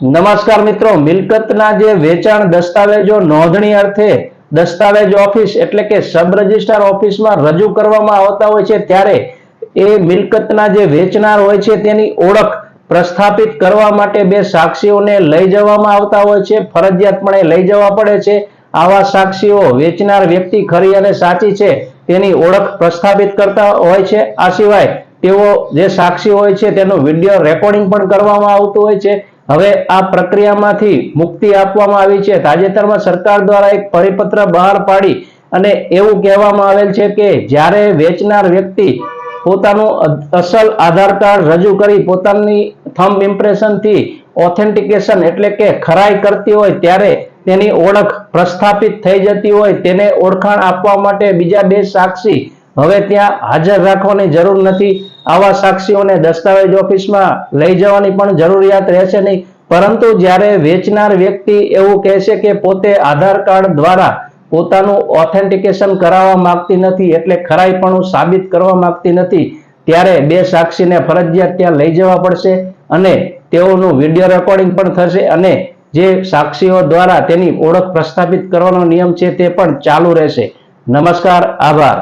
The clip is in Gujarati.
નમસ્કાર મિત્રો, મિલકતના જે વેચાણ દસ્તાવેજો નોંધણી અર્થે દસ્તાવેજ ઓફિસ એટલે કે સબ રજિસ્ટ્રાર ઓફિસમાં રજૂ કરવામાં આવતા હોય છે, ત્યારે એ મિલકતના જે વેચનાર હોય છે, તેની ઓળખ પ્રસ્થાપિત કરવા માટે બે સાક્ષીઓને લઈ જવામાં આવતા હોય છે, ફરજિયાતપણે લઈ જવા પડે છે. આવા સાક્ષીઓ વેચનાર વ્યક્તિ ખરી અને સાચી છે, તેની ઓળખ પ્રસ્થાપિત કરતા હોય છે. આ સિવાય તેઓ જે સાક્ષી હોય છે, તેનું વીડિયો રેકોર્ડિંગ પણ કરવામાં આવતું હોય છે. હવે આ પ્રક્રિયામાંથી મુક્તિ આપવામાં આવી છે. તાજેતરમાં સરકાર દ્વારા એક પરિપત્ર બહાર પાડી અને એવું કહેવામાં આવેલ છે કે જ્યારે વેચનાર વ્યક્તિ પોતાનું અસલ આધાર કાર્ડ રજૂ કરી પોતાની થંબ ઇમ્પ્રેશનથી ઓથેન્ટિકેશન એટલે કે ખરાઈ કરતી હોય ત્યારે તેની ઓળખ પ્રસ્થાપિત થઈ જતી હોય તેને ઓળખાણ આપવા માટે બીજા બે સાક્ષી હવે ત્યાં હાજર રાખવાની જરૂર નથી. આવા સાક્ષીઓને દસ્તાવેજ ઓફિસમાં લઈ જવાની પણ જરૂરિયાત રહેશે નહીં. પરંતુ જ્યારે વેચનાર વ્યક્તિ એવું કહેશે કે પોતે આધાર કાર્ડ દ્વારા પોતાનું ઓથેન્ટિકેશન કરાવવા માંગતી નથી, એટલે ખરાઈપણું સાબિત કરવા માંગતી નથી, ત્યારે બે સાક્ષીને ફરજિયાત ત્યાં લઈ જવા પડશે અને તેઓનું વીડિયો રેકોર્ડિંગ પણ થશે અને જે સાક્ષીઓ દ્વારા તેની ઓળખ પ્રસ્થાપિત કરવાનો નિયમ છે તે પણ ચાલુ રહેશે. નમસ્કાર, આભાર.